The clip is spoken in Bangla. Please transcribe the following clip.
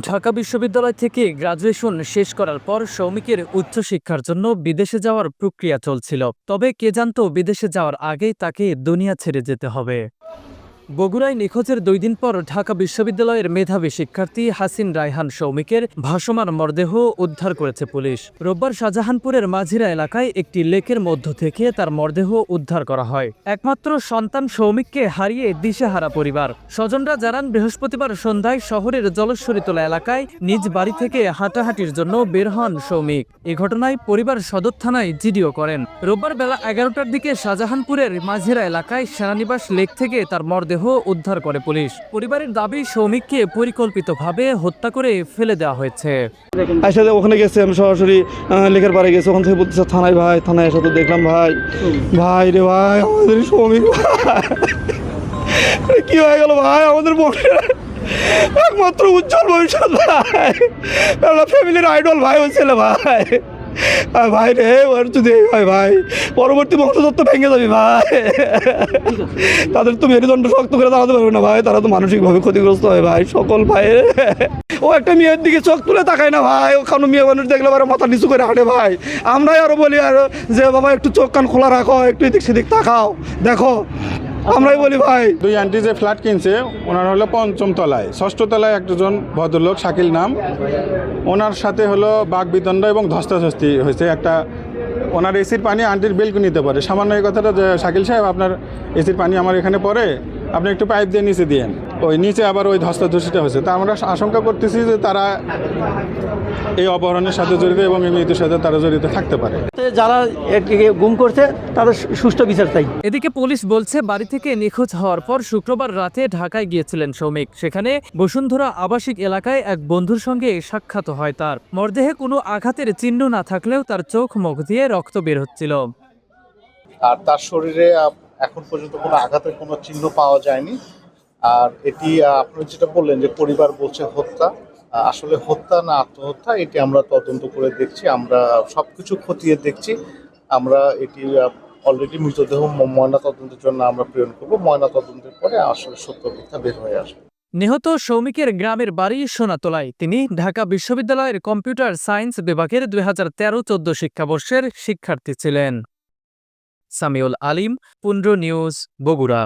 ঢাকা বিশ্ববিদ্যালয় থেকে গ্রাজুয়েশন শেষ করার পর সৌমিকের উচ্চশিক্ষার জন্য বিদেশে যাওয়ার প্রক্রিয়া চলছিল। তবে কে জানত বিদেশে যাওয়ার আগেই তাকে দুনিয়া ছেড়ে যেতে হবে। বগুড়ায় নিখোঁজের দুই দিন পর ঢাকা বিশ্ববিদ্যালয়ের মেধাবী শিক্ষার্থী হাসিন রায়হান সৌমিকের ভাসমান মরদেহ উদ্ধার করেছে পুলিশ। রোববার শাহজাহানপুরের মাঝিরা এলাকায় একটি লেকের মধ্য থেকে তার মরদেহ উদ্ধার করা হয়। একমাত্র সন্তান সৌমিককে হারিয়ে দিশেহারা পরিবার। স্বজনরা জানান, বৃহস্পতিবার সন্ধ্যায় শহরের জলস্বরীতলা এলাকায় নিজ বাড়ি থেকে হাঁটাহাঁটির জন্য বের হন সৌমিক। এ ঘটনায় পরিবার সদর থানায় জিডিও করেন। রোববার বেলা এগারোটার দিকে শাহজাহানপুরের মাঝিরা এলাকায় সেনানিবাস লেক থেকে তার মরদেহ উদ্ধার করে পুলিশ। পরিবারের দাবি সৌমিককে পরিকল্পিতভাবে হত্যা করে ফেলে দেওয়া হয়েছে। আসলে ওখানে গেছি, আমি সরাসরি লেকের পাড়ে গেছি। ওখান থেকে বলতেছে, থানায় ভাই, থানায় এসে তো দেখলাম ভাই। ভাই রে ভাই, আমাদের শ্রমিক কি হয়ে গেল ভাই? আমাদের বোনের একমাত্র উজ্জ্বল ভবিষ্যৎ ভাই। ফ্যামিলির আইডল ভাই হয়েছিল ভাই। ভাই রে ওর যদি হয় ভাই পরবর্তী বংশদত্ত ভেঙে যাবি ভাই। তাদের তো মেরুদণ্ড শক্ত করে দাঁড়াতে পারবে না ভাই, তারা তো মানসিকভাবে ক্ষতিগ্রস্ত হয় ভাই, সকল ভাই। ও একটা মেয়ের দিকে চোখ তুলে তাকায় না ভাই, ওখানে মেয়ে মানুষ দেখলে আবার মাথা নিচু করে হাঁটে ভাই। আমরাই আরও বলি আর যে, বাবা, একটু চোখ কান খোলা রাখো, একটু এদিক সেদিক তাকাও। দেখো আমরাই বলি, ভাই। দুই আন্টি যে ফ্ল্যাট কিনছে, ওনার হলো পঞ্চম তলায়। ষষ্ঠ তলায় একজন ভদ্রলোক, শাকিল নাম। ওনার সাথে হলো বাঘ বিদণ্ড এবং ধস্তাধস্তি হয়েছে। একটা ওনার এসির পানি আন্টির বিল নিতে পারে। সামান্য এই কথাটা যে শাকিল সাহেব, আপনার এসির পানি আমার এখানে পড়ে? আপনি একটু পাইপ দিয়ে নিচে দিয়েন। ওই নিচে আবার ওই ধস্তাধস্তিটা হয়েছে। তা আমরা আশঙ্কা করতেছি যে তারা এই অপহরণের সাথে জড়িত এবং এই মৃত্যুর সাথে তারা জড়িত থাকতে পারে। যারা এটিকে গুম করছে তাদের সুষ্ঠু বিচার চাই। এদিকে পুলিশ বলছে বাড়ি থেকে নিখোঁজ হওয়ার পর শুক্রবার রাতে ঢাকায় গিয়েছিলেন সৌমিক সেখানে বসুন্ধরা আবাসিক এলাকায় এক বন্ধুর সঙ্গে সাক্ষাৎ হয় তার। মরদেহে কোনো আঘাতের চিহ্ন না থাকলেও তার চোখ মুখ দিয়ে রক্ত বের হচ্ছিল। আর তার শরীরে এখন পর্যন্ত কোনো আঘাতের কোনো চিহ্ন পাওয়া যায়নি। আর এটি আপনি যেটা বললেন যে পরিবার বলছে হত্যা আসলে হত্যা না আত্মহত্যা, এটি আমরা তদন্ত করে দেখছি, আমরা সবকিছু খতিয়ে দেখছি। আমরা এটি অলরেডি মৃতদেহ ময়না তদন্তের জন্য আমরা প্রেরণ করব। ময়না তদন্তের পরে আসলে সত্য মিথ্যা বের হয়ে আসবে। নিহত সৌমিকের গ্রামের বাড়ি সোনাতলায়। তিনি ঢাকা বিশ্ববিদ্যালয়ের কম্পিউটার সায়েন্স বিভাগের দুই হাজার তেরো চোদ্দ শিক্ষাবর্ষের শিক্ষার্থী ছিলেন। সামিউল আলিম পুন্ড্র নিউজ বগুড়া।